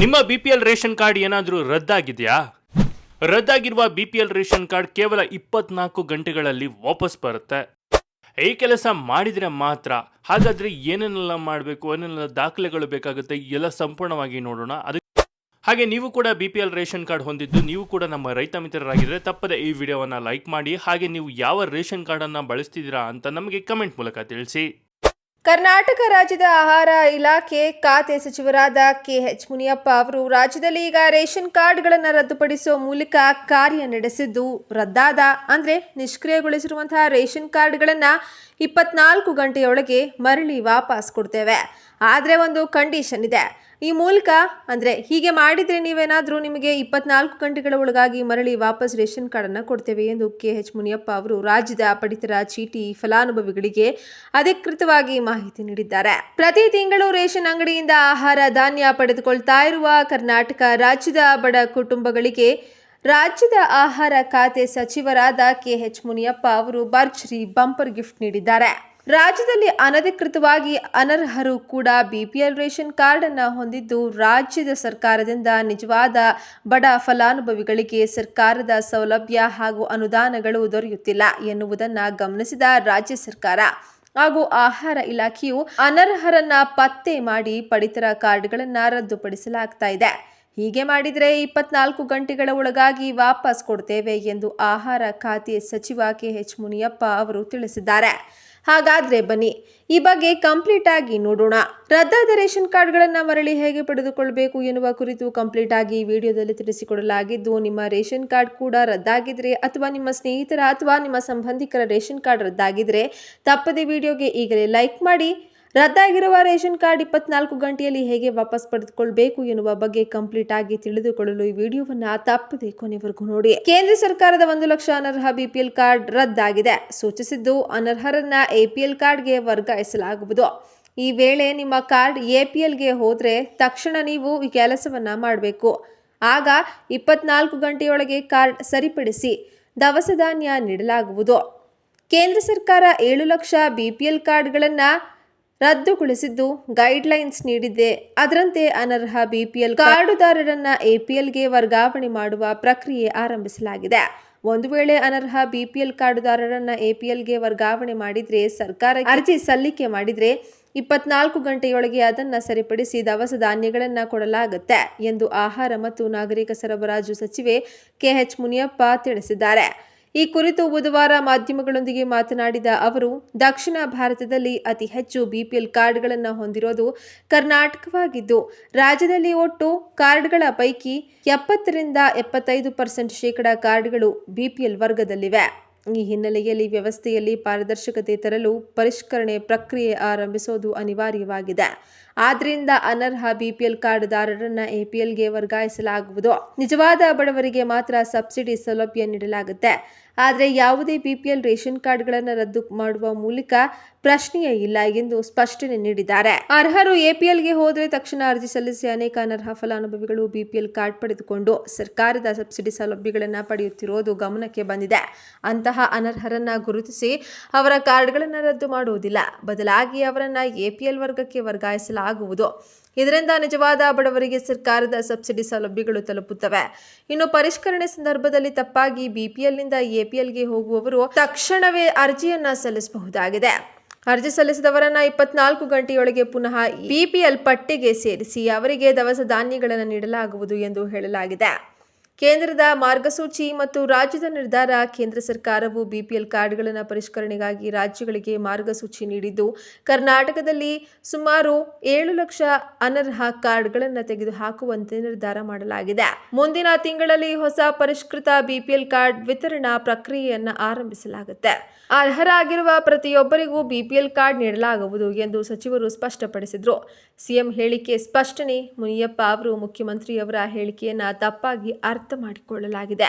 ನಿಮ್ಮ B P L ration card ಏನಾದರೂ ರದ್ದಾಗಿದೆಯಾ? ರದ್ದಾಗಿರುವ B P L ration card ಕೇವಲ ಇಪ್ಪತ್ನಾಲ್ಕು ಗಂಟೆಗಳಲ್ಲಿ ವಾಪಸ್ ಬರುತ್ತೆ. ಈ ಕೆಲಸ ಮಾಡಿದರೆ ಮಾತ್ರ. ಹಾಗಾದರೆ ಏನೇನೆಲ್ಲ ಮಾಡಬೇಕು, ಏನೇನೆಲ್ಲ ದಾಖಲೆಗಳು ಬೇಕಾಗುತ್ತೆ, ಎಲ್ಲ ಸಂಪೂರ್ಣವಾಗಿ ನೋಡೋಣ. ಅದಕ್ಕೆ ಹಾಗೆ ನೀವು ಕೂಡ B P L ration card ಹೊಂದಿದ್ದು, ನೀವು ಕೂಡ ನಮ್ಮ ರೈತ ಮಿತ್ರರಾಗಿದ್ದರೆ ತಪ್ಪದೆ ಈ ವಿಡಿಯೋವನ್ನು ಲೈಕ್ ಮಾಡಿ, ಹಾಗೆ ನೀವು ಯಾವ ರೇಷನ್ ಕಾರ್ಡನ್ನು ಬಳಸ್ತಿದ್ದೀರಾ ಅಂತ ನಮಗೆ ಕಮೆಂಟ್ ಮೂಲಕ ತಿಳಿಸಿ. ಕರ್ನಾಟಕ ರಾಜ್ಯದ ಆಹಾರ ಇಲಾಖೆ ಖಾತೆ ಸಚಿವರಾದ ಕೆಎಚ್ ಮುನಿಯಪ್ಪ ಅವರು ರಾಜ್ಯದಲ್ಲಿ ಈಗ ರೇಷನ್ ಕಾರ್ಡ್ಗಳನ್ನು ರದ್ದುಪಡಿಸುವ ಮೂಲಕ ಕಾರ್ಯ ನಡೆಸಿದ್ದು ರದ್ದಾದ. ಅಂದರೆ ನಿಷ್ಕ್ರಿಯಗೊಳಿಸಿರುವಂತಹ ರೇಷನ್ ಕಾರ್ಡ್ಗಳನ್ನು ಇಪ್ಪತ್ನಾಲ್ಕು ಗಂಟೆಯೊಳಗೆ ಮರಳಿ ವಾಪಸ್ ಕೊಡ್ತೇವೆ. ಆದರೆ ಒಂದು ಕಂಡೀಷನ್ ಇದೆ. ಈ ಮೂಲಕ ಅಂದರೆ ಹೀಗೆ ಮಾಡಿದರೆ ನೀವೇನಾದರೂ ನಿಮಗೆ ಇಪ್ಪತ್ನಾಲ್ಕು ಗಂಟೆಗಳ ಒಳಗಾಗಿ ಮರಳಿ ವಾಪಸ್ ರೇಷನ್ ಕಾರ್ಡನ್ನು ಕೊಡ್ತೇವೆ ಎಂದು ಕೆ ಎಚ್ ಮುನಿಯಪ್ಪ ಅವರು ರಾಜ್ಯದ ಪಡಿತರ ಚೀಟಿ ಫಲಾನುಭವಿಗಳಿಗೆ ಅಧಿಕೃತವಾಗಿ ಮಾಹಿತಿ ನೀಡಿದ್ದಾರೆ. ಪ್ರತಿ ತಿಂಗಳು ರೇಷನ್ ಅಂಗಡಿಯಿಂದ ಆಹಾರ ಧಾನ್ಯ ಪಡೆದುಕೊಳ್ತಾ ಇರುವ ಕರ್ನಾಟಕ ರಾಜ್ಯದ ಬಡ ಕುಟುಂಬಗಳಿಗೆ ರಾಜ್ಯದ ಆಹಾರ ಖಾತೆ ಸಚಿವರಾದ ಕೆ ಎಚ್ ಮುನಿಯಪ್ಪ ಅವರು ಭರ್ಜರಿ ಬಂಪರ್ ಗಿಫ್ಟ್ ನೀಡಿದ್ದಾರೆ. ರಾಜ್ಯದಲ್ಲಿ ಅನಧಿಕೃತವಾಗಿ ಅನರ್ಹರು ಕೂಡ ಬಿಪಿಎಲ್ ರೇಷನ್ ಕಾರ್ಡ್ ಅನ್ನು ಹೊಂದಿದ್ದು, ರಾಜ್ಯದ ಸರ್ಕಾರದಿಂದ ನಿಜವಾದ ಬಡ ಫಲಾನುಭವಿಗಳಿಗೆ ಸರ್ಕಾರದ ಸೌಲಭ್ಯ ಹಾಗೂ ಅನುದಾನಗಳು ದೊರೆಯುತ್ತಿಲ್ಲ ಎನ್ನುವುದನ್ನು ಗಮನಿಸಿದ ರಾಜ್ಯ ಸರ್ಕಾರ. ಹಾಗೂ ಆಹಾರ ಇಲಾಖೆಯು ಅನರ್ಹರನ್ನ ಪತ್ತೆ ಮಾಡಿ ಪಡಿತರ ಕಾರ್ಡ್ಗಳನ್ನು ರದ್ದುಪಡಿಸಲಾಗ್ತಾ ಇದೆ. ಹೀಗೆ ಮಾಡಿದರೆ ಇಪ್ಪತ್ನಾಲ್ಕು ಗಂಟೆಗಳ ಒಳಗಾಗಿ ವಾಪಸ್ ಕೊಡ್ತೇವೆ ಎಂದು ಆಹಾರ ಖಾತೆ ಸಚಿವ ಕೆ ಎಚ್ ಮುನಿಯಪ್ಪ ಅವರು ತಿಳಿಸಿದ್ದಾರೆ. ಹಾಗಾದ್ರೆ ಬನ್ನಿ, ಈ ಬಗ್ಗೆ ಕಂಪ್ಲೀಟ್ ಆಗಿ ನೋಡೋಣ. ರದ್ದಾದ ರೇಷನ್ ಕಾರ್ಡ್ಗಳನ್ನು ಮರಳಿ ಹೇಗೆ ಪಡೆದುಕೊಳ್ಳಬೇಕು ಎನ್ನುವ ಕುರಿತು ಕಂಪ್ಲೀಟ್ ಆಗಿ ವಿಡಿಯೋದಲ್ಲಿ ತಿಳಿಸಿಕೊಡಲಾಗಿದ್ದು, ನಿಮ್ಮ ರೇಷನ್ ಕಾರ್ಡ್ ಕೂಡ ರದ್ದಾಗಿದ್ದರೆ ಅಥವಾ ನಿಮ್ಮ ಸ್ನೇಹಿತರ ಅಥವಾ ನಿಮ್ಮ ಸಂಬಂಧಿಕರ ರೇಷನ್ ಕಾರ್ಡ್ ರದ್ದಾಗಿದ್ದರೆ ತಪ್ಪದೆ ವಿಡಿಯೋಗೆ ಈಗಲೇ ಲೈಕ್ ಮಾಡಿ. ರದ್ದಾಗಿರುವ ರೇಷನ್ ಕಾರ್ಡ್ ಇಪ್ಪತ್ನಾಲ್ಕು ಗಂಟೆಯಲ್ಲಿ ಹೇಗೆ ವಾಪಸ್ ಪಡೆದುಕೊಳ್ಬೇಕು ಎನ್ನುವ ಬಗ್ಗೆ ಕಂಪ್ಲೀಟ್ ಆಗಿ ತಿಳಿದುಕೊಳ್ಳಲು ಈ ವಿಡಿಯೋವನ್ನ ತಪ್ಪದೆ ಕೊನೆವರೆಗೂ ನೋಡಿ. ಕೇಂದ್ರ ಸರ್ಕಾರದ ಒಂದು ಲಕ್ಷ ಅನರ್ಹ ಬಿಪಿಎಲ್ ಕಾರ್ಡ್ ರದ್ದಾಗಿದೆ. ಸೂಚಿಸಿದ್ದು, ಅನರ್ಹರನ್ನ ಎಪಿಎಲ್ ಕಾರ್ಡ್ಗೆ ವರ್ಗಾಯಿಸಲಾಗುವುದು. ಈ ವೇಳೆ ನಿಮ್ಮ ಕಾರ್ಡ್ ಎಪಿಎಲ್ಗೆ ಹೋದರೆ ತಕ್ಷಣ ನೀವು ಈ ಕೆಲಸವನ್ನ ಮಾಡಬೇಕು. ಆಗ ಇಪ್ಪತ್ನಾಲ್ಕು ಗಂಟೆಯೊಳಗೆ ಕಾರ್ಡ್ ಸರಿಪಡಿಸಿ ದವಸ ಧಾನ್ಯ ನೀಡಲಾಗುವುದು. ಕೇಂದ್ರ ಸರ್ಕಾರ ಏಳು ಲಕ್ಷ ಬಿಪಿಎಲ್ ಕಾರ್ಡ್ಗಳನ್ನು ರದ್ದುಗೊಳಿಸಿದ್ದು ಗೈಡ್ಲೈನ್ಸ್ ನೀಡಿದೆ ಅದರಂತೆ ಅನರ್ಹ ಬಿಪಿಎಲ್ ಕಾರ್ಡುದಾರರನ್ನ ಎಪಿಎಲ್ಗೆ ವರ್ಗಾವಣೆ ಮಾಡುವ ಪ್ರಕ್ರಿಯೆ ಆರಂಭಿಸಲಾಗಿದೆ. ಒಂದು ವೇಳೆ ಅನರ್ಹ ಬಿಪಿಎಲ್ ಕಾರ್ಡುದಾರರನ್ನ ಎಪಿಎಲ್ಗೆ ವರ್ಗಾವಣೆ ಮಾಡಿದ್ರೆ ಸರ್ಕಾರ ಅರ್ಜಿ ಸಲ್ಲಿಕೆ ಮಾಡಿದ್ರೆ ಇಪ್ಪತ್ನಾಲ್ಕು ಗಂಟೆಯೊಳಗೆ ಅದನ್ನ ಸರಿಪಡಿಸಿ ದವಸ ಧಾನ್ಯಗಳನ್ನು ಕೊಡಲಾಗುತ್ತೆ ಎಂದು ಆಹಾರ ಮತ್ತು ನಾಗರಿಕ ಸರಬರಾಜು ಸಚಿವೆ ಕೆಎಚ್ ಮುನಿಯಪ್ಪ ತಿಳಿಸಿದ್ದಾರೆ. ಈ ಕುರಿತು ಬುಧವಾರ ಮಾಧ್ಯಮಗಳೊಂದಿಗೆ ಮಾತನಾಡಿದ ಅವರು, ದಕ್ಷಿಣ ಭಾರತದಲ್ಲಿ ಅತಿ ಹೆಚ್ಚು ಬಿಪಿಎಲ್ ಕಾರ್ಡ್ಗಳನ್ನು ಹೊಂದಿರೋದು ಕರ್ನಾಟಕವಾಗಿದ್ದು, ರಾಜ್ಯದಲ್ಲಿ ಒಟ್ಟು ಕಾರ್ಡ್ಗಳ ಪೈಕಿ ಎಪ್ಪತ್ತರಿಂದ ಎಪ್ಪತ್ತೈದು ಪರ್ಸೆಂಟ್ ಶೇಕಡ ಕಾರ್ಡ್ಗಳು ಬಿಪಿಎಲ್ ವರ್ಗದಲ್ಲಿವೆ. ಈ ಹಿನ್ನೆಲೆಯಲ್ಲಿ ವ್ಯವಸ್ಥೆಯಲ್ಲಿ ಪಾರದರ್ಶಕತೆ ತರಲು ಪರಿಷ್ಕರಣೆ ಪ್ರಕ್ರಿಯೆ ಆರಂಭಿಸೋದು ಅನಿವಾರ್ಯವಾಗಿದೆ. ಆದ್ದರಿಂದ ಅನರ್ಹ ಬಿಪಿಎಲ್ ಕಾರ್ಡ್ದಾರರನ್ನ ಎಪಿಎಲ್ಗೆ ವರ್ಗಾಯಿಸಲಾಗುವುದು. ನಿಜವಾದ ಬಡವರಿಗೆ ಮಾತ್ರ ಸಬ್ಸಿಡಿ ಸೌಲಭ್ಯ ನೀಡಲಾಗುತ್ತೆ. ಆದರೆ ಯಾವುದೇ ಬಿಪಿಎಲ್ ರೇಷನ್ ಕಾರ್ಡ್ಗಳನ್ನು ರದ್ದು ಮಾಡುವ ಮೂಲಕ ಪ್ರಶ್ನೆಯೇ ಇಲ್ಲ ಎಂದು ಸ್ಪಷ್ಟನೆ ನೀಡಿದ್ದಾರೆ. ಅರ್ಹರು ಎಪಿಎಲ್ಗೆ ಹೋದರೆ ತಕ್ಷಣ ಅರ್ಜಿ ಸಲ್ಲಿಸಿ ಅನೇಕ ಅನರ್ಹ ಫಲಾನುಭವಿಗಳು ಬಿಪಿಎಲ್ ಕಾರ್ಡ್ ಪಡೆದುಕೊಂಡು ಸರ್ಕಾರದ ಸಬ್ಸಿಡಿ ಸೌಲಭ್ಯಗಳನ್ನು ಪಡೆಯುತ್ತಿರುವುದು ಗಮನಕ್ಕೆ ಬಂದಿದೆ. ಅಂತಹ ಅನರ್ಹರನ್ನ ಗುರುತಿಸಿ ಅವರ ಕಾರ್ಡ್ಗಳನ್ನು ರದ್ದು ಮಾಡುವುದಿಲ್ಲ. ಬದಲಾಗಿ ಅವರನ್ನು ಎಪಿಎಲ್ ವರ್ಗಕ್ಕೆ ವರ್ಗಾಯಿಸಲಾಗುವುದು. ಇದರಿಂದ ನಿಜವಾದ ಬಡವರಿಗೆ ಸರ್ಕಾರದ ಸಬ್ಸಿಡಿ ಸೌಲಭ್ಯಗಳು ತಲುಪುತ್ತವೆ. ಇನ್ನು ಪರಿಷ್ಕರಣೆ ಸಂದರ್ಭದಲ್ಲಿ ತಪ್ಪಾಗಿ ಬಿಪಿಎಲ್ನಿಂದ ಎಪಿಎಲ್ಗೆ ಹೋಗುವವರು ತಕ್ಷಣವೇ ಅರ್ಜಿಯನ್ನ ಸಲ್ಲಿಸಬಹುದಾಗಿದೆ. ಅರ್ಜಿ ಸಲ್ಲಿಸಿದವರನ್ನ ಇಪ್ಪತ್ನಾಲ್ಕು ಗಂಟೆಯೊಳಗೆ ಪುನಃ ಬಿಪಿಎಲ್ ಪಟ್ಟಿಗೆ ಸೇರಿಸಿ ಅವರಿಗೆ ದವಸ ಧಾನ್ಯಗಳನ್ನು ನೀಡಲಾಗುವುದು ಎಂದು ಹೇಳಲಾಗಿದೆ. ಕೇಂದ್ರದ ಮಾರ್ಗಸೂಚಿ ಮತ್ತು ರಾಜ್ಯದ ನಿರ್ಧಾರ, ಕೇಂದ್ರ ಸರ್ಕಾರವು ಬಿಪಿಎಲ್ ಕಾರ್ಡ್ಗಳನ್ನು ಪರಿಷ್ಕರಣೆಗಾಗಿ ರಾಜ್ಯಗಳಿಗೆ ಮಾರ್ಗಸೂಚಿ ನೀಡಿದ್ದು, ಕರ್ನಾಟಕದಲ್ಲಿ ಸುಮಾರು ಏಳು ಲಕ್ಷ ಅನರ್ಹ ಕಾರ್ಡ್ಗಳನ್ನು ತೆಗೆದುಹಾಕುವಂತೆ ನಿರ್ಧಾರ ಮಾಡಲಾಗಿದೆ. ಮುಂದಿನ ತಿಂಗಳಲ್ಲಿ ಹೊಸ ಪರಿಷ್ಕೃತ ಬಿಪಿಎಲ್ ಕಾರ್ಡ್ ವಿತರಣಾ ಪ್ರಕ್ರಿಯೆಯನ್ನು ಆರಂಭಿಸಲಾಗುತ್ತೆ. ಅರ್ಹರಾಗಿರುವ ಪ್ರತಿಯೊಬ್ಬರಿಗೂ ಬಿಪಿಎಲ್ ಕಾರ್ಡ್ ನೀಡಲಾಗುವುದು ಎಂದು ಸಚಿವರು ಸ್ಪಷ್ಟಪಡಿಸಿದರು. ಸಿಎಂ ಹೇಳಿಕೆ ಸ್ಪಷ್ಟನೆ, ಮುನಿಯಪ್ಪ ಅವರು ಮುಖ್ಯಮಂತ್ರಿಯವರ ಹೇಳಿಕೆಯನ್ನು ತಪ್ಪಾಗಿ ಅರ್ಥ ಮಾಡಿಕೊಳ್ಳಲಾಗಿದೆ.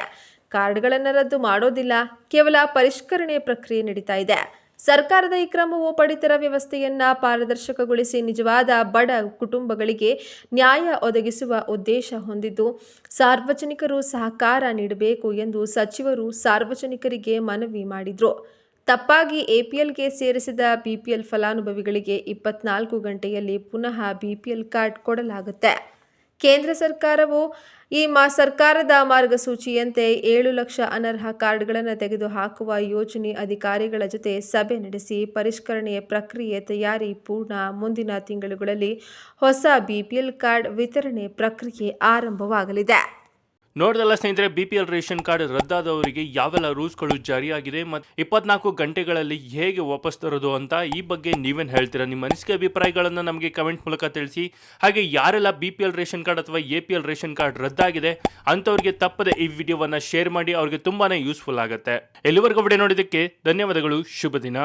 ಕಾರ್ಡ್ಗಳನ್ನು ರದ್ದು ಮಾಡೋದಿಲ್ಲ. ಕೇವಲ ಪರಿಷ್ಕರಣೆ ಪ್ರಕ್ರಿಯೆ ನಡೀತಾ ಇದೆ. ಸರ್ಕಾರದ ಈ ಕ್ರಮವು ಪಡಿತರ ವ್ಯವಸ್ಥೆಯನ್ನ ಪಾರದರ್ಶಕಗೊಳಿಸಿ ನಿಜವಾದ ಬಡ ಕುಟುಂಬಗಳಿಗೆ ನ್ಯಾಯ ಒದಗಿಸುವ ಉದ್ದೇಶ ಹೊಂದಿದ್ದು, ಸಾರ್ವಜನಿಕರು ಸಹಕಾರ ನೀಡಬೇಕು ಎಂದು ಸಚಿವರು ಸಾರ್ವಜನಿಕರಿಗೆ ಮನವಿ ಮಾಡಿದರು. ತಪ್ಪಾಗಿ ಎಪಿಎಲ್ಗೆ ಸೇರಿಸಿದ ಬಿಪಿಎಲ್ ಫಲಾನುಭವಿಗಳಿಗೆ ಇಪ್ಪತ್ನಾಲ್ಕು ಗಂಟೆಯಲ್ಲಿ ಪುನಃ ಬಿಪಿಎಲ್ ಕಾರ್ಡ್ ಕೊಡಲಾಗುತ್ತೆ. ಕೇಂದ್ರ ಸರ್ಕಾರವು ಈ ಮಾ ಸರ್ಕಾರದ ಮಾರ್ಗಸೂಚಿಯಂತೆ ಏಳು ಲಕ್ಷ ಅನರ್ಹ ಕಾರ್ಡ್ಗಳನ್ನು ತೆಗೆದುಹಾಕುವ ಯೋಜನೆ ಅಧಿಕಾರಿಗಳ ಜೊತೆ ಸಭೆ ನಡೆಸಿ ಪರಿಷ್ಕರಣೆಯ ಪ್ರಕ್ರಿಯೆ ತಯಾರಿ ಪೂರ್ಣ ಮುಂದಿನ ತಿಂಗಳುಗಳಲ್ಲಿ ಹೊಸ ಬಿಪಿಎಲ್ ಕಾರ್ಡ್ ವಿತರಣೆ ಪ್ರಕ್ರಿಯೆ ಆರಂಭವಾಗಲಿದೆ. ನೋಡ್ದಲ್ಲ ಸ್ನೇಹಿತರೆ B P L ration card ರದ್ದಾದವರಿಗೆ ಯಾವೆಲ್ಲ ರೂಲ್ಸ್ಗಳು ಜಾರಿಯಾಗಿದೆ ಮತ್ತು ಇಪ್ಪತ್ನಾಲ್ಕು ಗಂಟೆಗಳಲ್ಲಿ ಹೇಗೆ ವಾಪಸ್ ತರೋದು ಅಂತ ಈ ಬಗ್ಗೆ ನೀವೇನು ಹೇಳ್ತೀರಾ? ನಿಮ್ಮ ಅನಿಸಿಕೆ ಅಭಿಪ್ರಾಯಗಳನ್ನು ನಮಗೆ ಕಮೆಂಟ್ ಮೂಲಕ ತಿಳಿಸಿ. ಹಾಗೆ ಯಾರೆಲ್ಲ B P L ration card ಅಥವಾ A P L ration card ರದ್ದಾಗಿದೆ ಅಂಥವ್ರಿಗೆ ತಪ್ಪದೆ ಈ ವಿಡಿಯೋವನ್ನು ಶೇರ್ ಮಾಡಿ, ಅವ್ರಿಗೆ ತುಂಬಾ ಯೂಸ್ಫುಲ್ ಆಗುತ್ತೆ. ಎಲ್ಲಿವರೆಗೂ ವಿಡಿಯೋ ನೋಡಿದ್ದಕ್ಕೆ ಧನ್ಯವಾದಗಳು, ಶುಭ ದಿನ.